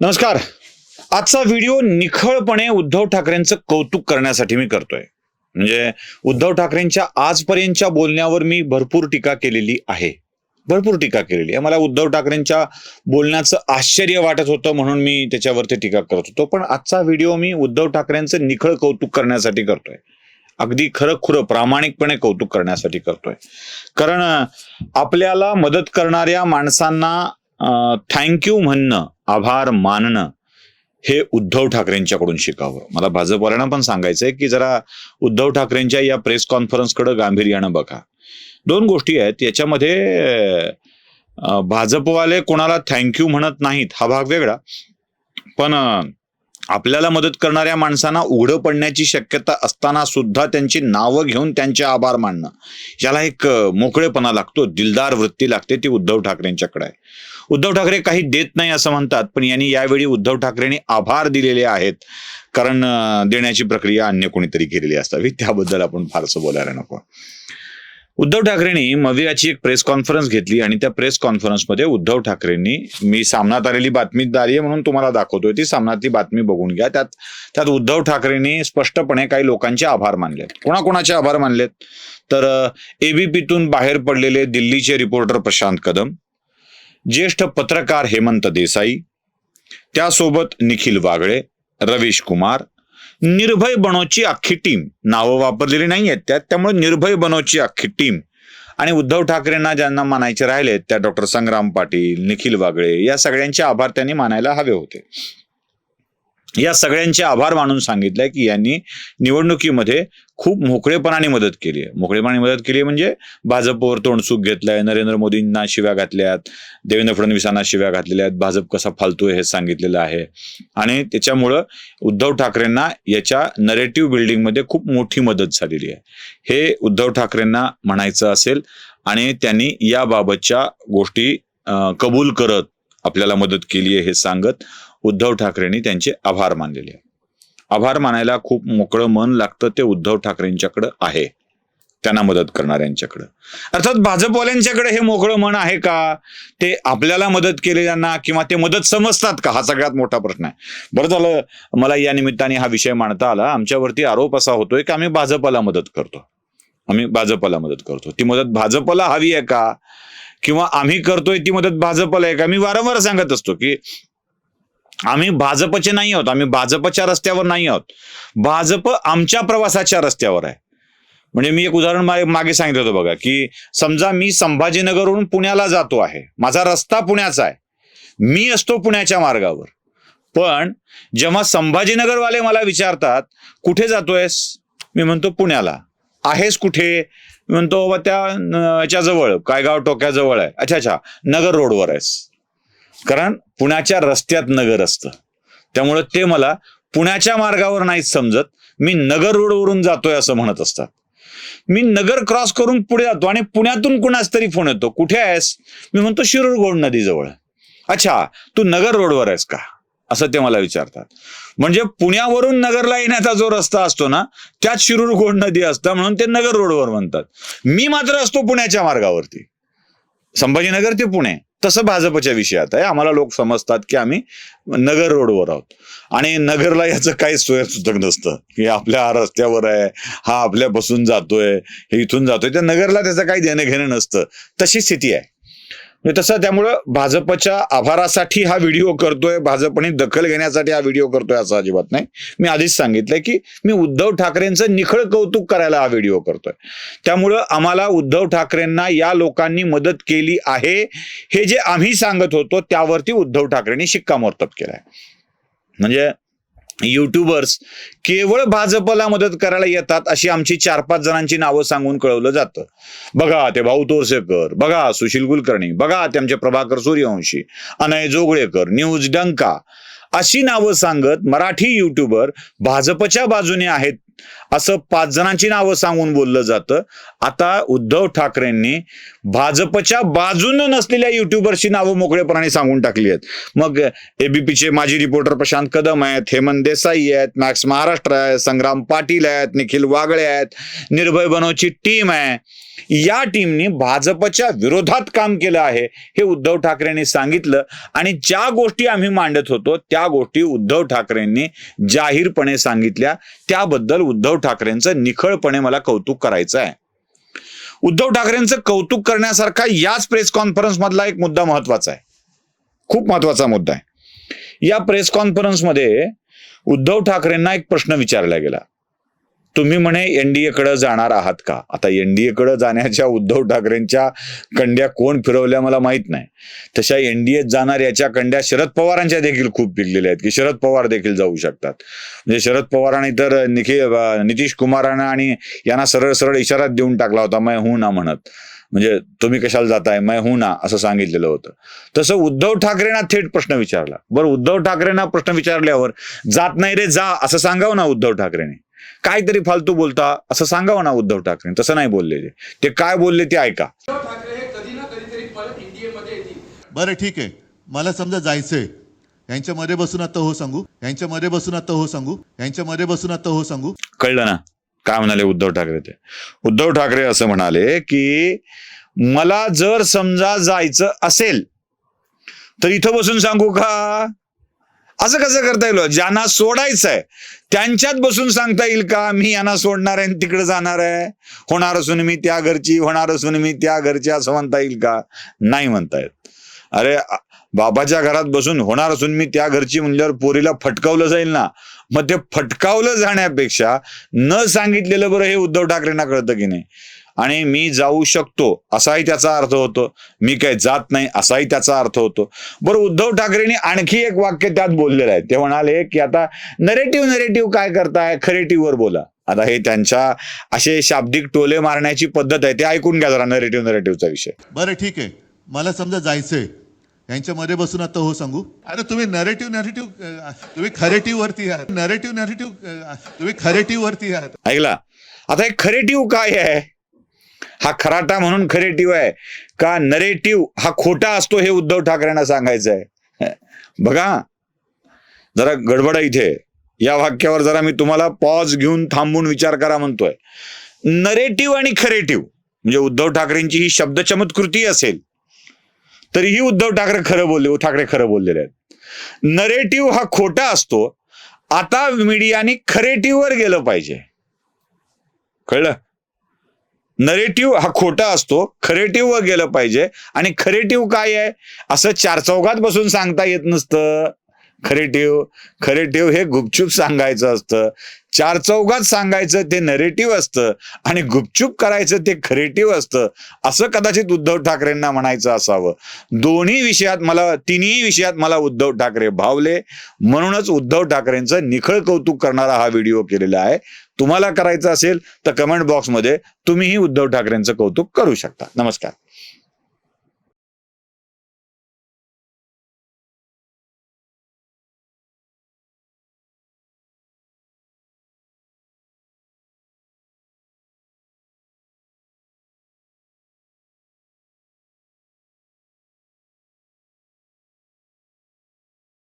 नमस्कार. आजचा व्हिडिओ निखळपणे उद्धव ठाकरेंचं कौतुक करण्यासाठी मी करतोय. म्हणजे उद्धव ठाकरेंच्या आजपर्यंतच्या बोलण्यावर मी भरपूर टीका केलेली आहे. भरपूर टीका केलेली आहे. मला उद्धव ठाकरेंच्या बोलण्याचं आश्चर्य वाटत होतं म्हणून मी त्याच्यावरती टीका करत होतो. पण आजचा व्हिडिओ मी उद्धव ठाकरेंचं निखळ कौतुक करण्यासाठी करतोय. अगदी खरं खुरं प्रामाणिकपणे कौतुक करण्यासाठी करतोय. कारण आपल्याला मदत करणाऱ्या माणसांना थँक्यू म्हणणं आभार मानणं हे उद्धव ठाकरेंच्याकडून शिकावं. मला भाजपवाल्यांना पण सांगायचंय की जरा उद्धव ठाकरेंच्या या प्रेस कॉन्फरन्सकडे गांभीर्यानं बघा. दोन गोष्टी आहेत. याच्यामध्ये भाजपवाले कोणाला थँक्यू म्हणत नाहीत हा भाग वेगळा. पण आपल्याला मदत करणाऱ्या माणसांना उघडं पडण्याची शक्यता असताना सुद्धा त्यांची नावं घेऊन त्यांचे आभार मानणं. याला एक मोकळेपणा लागतो दिलदार वृत्ती लागते ती उद्धव ठाकरेंच्याकडे आहे. उद्धव ठाकरे काही देत नाही असं म्हणतात पण यांनी यावेळी उद्धव ठाकरेंनी आभार दिलेले आहेत. कारण देण्याची प्रक्रिया अन्य कोणीतरी केलेली असावी त्याबद्दल आपण फारसं बोलायला नको. उद्धव ठाकरेंनी मवियाची एक प्रेस कॉन्फरन्स घेतली आणि त्या प्रेस कॉन्फरन्समध्ये उद्धव ठाकरेंनी मी सामनात आलेली बातमीदारी आहे म्हणून तुम्हाला दाखवतोय ती सामनातली बातमी बघून घ्या. त्यात त्यात उद्धव ठाकरेंनी स्पष्टपणे काही लोकांचे आभार मानलेत. कोणाकोणाचे आभार मानलेत? तर एबीपीतून बाहेर पडलेले दिल्लीचे रिपोर्टर प्रशांत कदम ज्येष्ठ पत्रकार हेमंत देसाई त्यासोबत निखिल वागळे रवीश कुमार निर्भय बनोची अख्खी टीम. नावं वापरलेली नाही आहेत त्यात त्यामुळे निर्भय बनोची अख्खी टीम. आणि उद्धव ठाकरेंना ज्यांना मानायचे राहिलेत त्या डॉक्टर संग्राम पाटील निखिल वागळे या सगळ्यांचे आभार त्यांनी मानायला हवे होते. या सगळ्यांचे आभार मानून सांगितलंय की यांनी निवडणुकीमध्ये खूप मोकळेपणाने मदत केली आहे. मोकळेपणाने मदत केली आहे म्हणजे भाजपवर तोंडसूक घेतलंय नरेंद्र मोदींना शिव्या घातल्यात देवेंद्र फडणवीसांना शिव्या घातलेल्या आहेत भाजप कसा फालतोय हे सांगितलेलं आहे. आणि त्याच्यामुळं उद्धव ठाकरेंना याच्या नरेटिव्ह बिल्डिंगमध्ये खूप मोठी मदत झालेली आहे. हे उद्धव ठाकरेंना म्हणायचं असेल आणि त्यांनी याबाबतच्या गोष्टी कबूल करत आपल्याला मदत केली आहे हे सांगत उद्धव ठाकरेंनी त्यांचे आभार मानलेले आभार मानायला खूप मोकळं मन लागतं ते उद्धव ठाकरेंच्याकडं आहे. त्यांना मदत करणाऱ्यांच्याकडं. अर्थात भाजपवाल्यांच्याकडे हे मोकळं मन आहे का? ते आपल्याला मदत केलेल्यांना किंवा ते मदत समजतात का? हा सगळ्यात मोठा प्रश्न आहे. बरं झालं मला या निमित्ताने हा विषय मांडता आला. आमच्यावरती आरोप असा होतोय की आम्ही भाजपला मदत करतो. आम्ही भाजपला मदत करतो. ती मदत भाजपला हवी आहे का? किंवा आम्ही करतोय ती मदत भाजपला आहे का? मी वारंवार सांगत असतो की आम्ही भाजपचे नाही आहोत आम्ही भाजपच्या रस्त्यावर नाही आहोत. भाजप आमच्या प्रवासाच्या रस्त्यावर आहे. म्हणजे मी एक उदाहरण मागे सांगितलं होतं बघा की समजा मी संभाजीनगरवरून पुण्याला जातो आहे. माझा रस्ता पुण्याचा आहे. मी असतो पुण्याच्या मार्गावर. पण जेव्हा संभाजीनगरवाले मला विचारतात कुठे जातोयस? मी म्हणतो पुण्याला. आहेस कुठे? मी म्हणतो बाबा त्या याच्या जवळ कायगाव टोक्याजवळ आहे. अच्छा अच्छा नगर रोडवर आहेस. कारण पुण्याच्या रस्त्यात नगर असतं. त्यामुळे ते मला पुण्याच्या मार्गावर नाहीच समजत. मी नगर रोडवरून जातोय असं म्हणत असतात. मी नगर क्रॉस करून पुढे जातो आणि पुण्यातून कुणाच तरी फोन येतो. कुठे आहेस? मी म्हणतो शिरूर गोड नदीजवळ अच्छा तू नगर रोडवर आहेस का? असं ते मला विचारतात. म्हणजे पुण्यावरून नगरला येण्याचा जो रस्ता असतो ना त्यात शिरूर गोड नदी असतं म्हणून ते नगर रोडवर म्हणतात. मी मात्र असतो पुण्याच्या मार्गावरती. संभाजीनगर ते पुणे. तसं भाजपच्या विषयात आहे. आम्हाला लोक समजतात की आम्ही नगर रोडवर आहोत. आणि नगरला याचं काहीच सोयसूचक नसतं. की आपल्या हा रस्त्यावर आहे. हा आपल्यापासून जातोय. हे इथून जातोय. त्या नगरला त्याचं काही देणं घेणं नसतं. तशी स्थिती आहे. तसं त्यामुळं भाजपच्या आभारासाठी हा व्हिडिओ करतोय भाजपने दखल घेण्यासाठी हा व्हिडिओ करतोय असं अजिबात नाही. मी आधीच सांगितलंय की मी उद्धव ठाकरेंचं निखळ कौतुक करायला हा व्हिडिओ करतोय. त्यामुळं आम्हाला उद्धव ठाकरेंना या लोकांनी मदत केली आहे. हे जे आम्ही सांगत होतो त्यावरती उद्धव ठाकरेंनी शिक्कामोर्तब केलाय. म्हणजे युट्यूबर्स केवळ भाजपला मदत करायला येतात अशी आमची चार पाच जणांची नावं सांगून कळवलं जातं. बघा ते भाऊ तोरसेकर बघा सुशील कुलकर्णी बघा ते आमचे प्रभाकर सूर्यवंशी अनय जोगळेकर न्यूज डंका अशी नावं सांगत मराठी युट्यूबर भाजपच्या बाजूने आहेत असं पाच जणांची नावं सांगून बोललं जातं. आता उद्धव ठाकरेंनी भाजपच्या बाजूनं नसलेल्या युट्यूबरची नावं मोकळेपणाने सांगून टाकली आहेत. मग एबीपीचे माजी रिपोर्टर प्रशांत कदम आहेत हेमंत देसाई आहेत मॅक्स महाराष्ट्र आहे संग्राम पाटील आहेत निखिल वागळे आहेत निर्भय बनवची टीम आहे. या टीमनी भाजपच्या विरोधात काम केलं आहे हे उद्धव ठाकरेंनी सांगितलं. आणि ज्या गोष्टी आम्ही मांडत होतो त्या गोष्टी उद्धव ठाकरेंनी जाहीरपणे सांगितल्या. त्याबद्दल उद्धव ठाकरेंचं निखळपणे मला कौतुक करायचं आहे. उद्धव ठाकरेंचं कौतुक करण्यासारखा याच प्रेस कॉन्फरन्स मधला एक मुद्दा महत्त्वाचा आहे. खूप महत्त्वाचा मुद्दा आहे. या प्रेस कॉन्फरन्समध्ये उद्धव ठाकरेंना एक प्रश्न विचारला गेला. तुम्ही म्हणे एनडीए कडे जाणार आहात का? आता एनडीए कडे जाण्याच्या उद्धव ठाकरेंच्या कंड्या कोण फिरवल्या मला माहीत नाही. तशा एनडीएत जाणार याच्या कंड्या शरद पवारांच्या देखील खूप पिकलेल्या आहेत की शरद पवार देखील जाऊ शकतात. म्हणजे शरद पवारांनी तर निखिल नितीश कुमारांना आणि यांना सरळ सरळ इशारा देऊन टाकला होता मै हू ना म्हणत. म्हणजे तुम्ही कशाला जाताय? मै हू ना असं सांगितलेलं होतं. तसं उद्धव ठाकरेंना थेट प्रश्न विचारला. बरं उद्धव ठाकरेंना प्रश्न विचारल्यावर जात नाही रे जा असं सांगावं ना उद्धव ठाकरेने? काहीतरी फालतू बोलता असं सांगावं ना उद्धव ठाकरे. तसं नाही बोललेले. ते काय बोलले ते ऐका. हे बरं ठीक आहे. मला समजा जायचंय. यांच्यामध्ये बसून आता हो सांगू. यांच्यामध्ये बसून आता हो सांगू. यांच्यामध्ये बसून आता हो सांगू. कळलं ना? काय म्हणाले उद्धव ठाकरे ते? उद्धव ठाकरे असं म्हणाले की मला जर समजा जायचं असेल तर इथं बसून सांगू का? असं कसं करता येईल? ज्यांना सोडायचं आहे त्यांच्यात बसून सांगता येईल का मी यांना सोडणार आहे आणि तिकडे जाणार आहे? होणार असून मी त्या घरची होणार असून मी त्या घरची असं म्हणता येईल का? नाही म्हणता येत. अरे बाबाच्या घरात बसून होणार असून मी त्या घरची म्हणल्यावर पोरीला फटकावलं जाईल ना? मग ते फटकावलं जाण्यापेक्षा न सांगितलेलं बरं हे उद्धव ठाकरेंना कळतं की नाही. आणि मी जाऊ शकतो असाही त्याचा अर्थ होतो. मी काय जात नाही असाही त्याचा अर्थ होतो. बरं उद्धव ठाकरेंनी आणखी एक वाक्य त्यात बोललेलं आहे. ते म्हणाले की आता नरेटिव्ह नरेटिव्ह काय करताय? खरेटिव्हवर बोला. आता हे त्यांच्या असे शाब्दिक टोले मारण्याची पद्धत आहे ते ऐकून घ्या जरा नरेटिव्ह नरेटिव्हचा विषय. बरं ठीक आहे. मला समजा जायचंय. यांच्यामध्ये बसून आता हो सांगू. अरे तुम्ही नरेटिव्ह नरेटिव्ह तुम्ही खरेटिव्ह वरती आहात. नरेटिव्ह नरेटिव्ह तुम्ही खरेटिव्ह वरती आहात. ऐकला. आता हे खरेटिव्ह काय आहे? हा खराटा म्हणून खरेटिव्ह आहे. का नरेटिव्ह हा खोटा असतो हे उद्धव ठाकरेंना सांगायचं आहे बघा. जरा गडबड आहे इथे. या वाक्यावर जरा मी तुम्हाला पॉज घेऊन थांबून विचार करा म्हणतोय. नरेटिव्ह आणि खरेटिव्ह म्हणजे उद्धव ठाकरेंची ही शब्द चमत्कृती असेल. तरीही उद्धव ठाकरे खरं बोलले ठाकरे खरं बोललेले आहेत. नरेटिव्ह हा खोटा असतो. आता मीडियाने खरेटिव्हवर गेलं पाहिजे. कळलं? नरेटिव्ह हा खोटा असतो खरेटिव्हवर गेलं पाहिजे. आणि खरेटिव्ह काय आहे? असं चार चौघात बसून सांगता येत नसतं. खरे ठेव खरे ठेव हे गुपचूप सांगायचं असतं. चार चौघात सांगायचं ते नरेटिव्ह असतं आणि गुपचूप करायचं ते खरेटिव्ह असतं. असं कदाचित उद्धव ठाकरेंना म्हणायचं असावं. दोन्ही विषयात मला तिन्ही विषयात मला उद्धव ठाकरे भावले. म्हणूनच उद्धव ठाकरेंचं निखळ कौतुक करणारा हा व्हिडिओ केलेला आहे. तुम्हाला करायचं असेल तर कमेंट बॉक्समध्ये तुम्हीही उद्धव ठाकरेंचं कौतुक करू शकता. नमस्कार.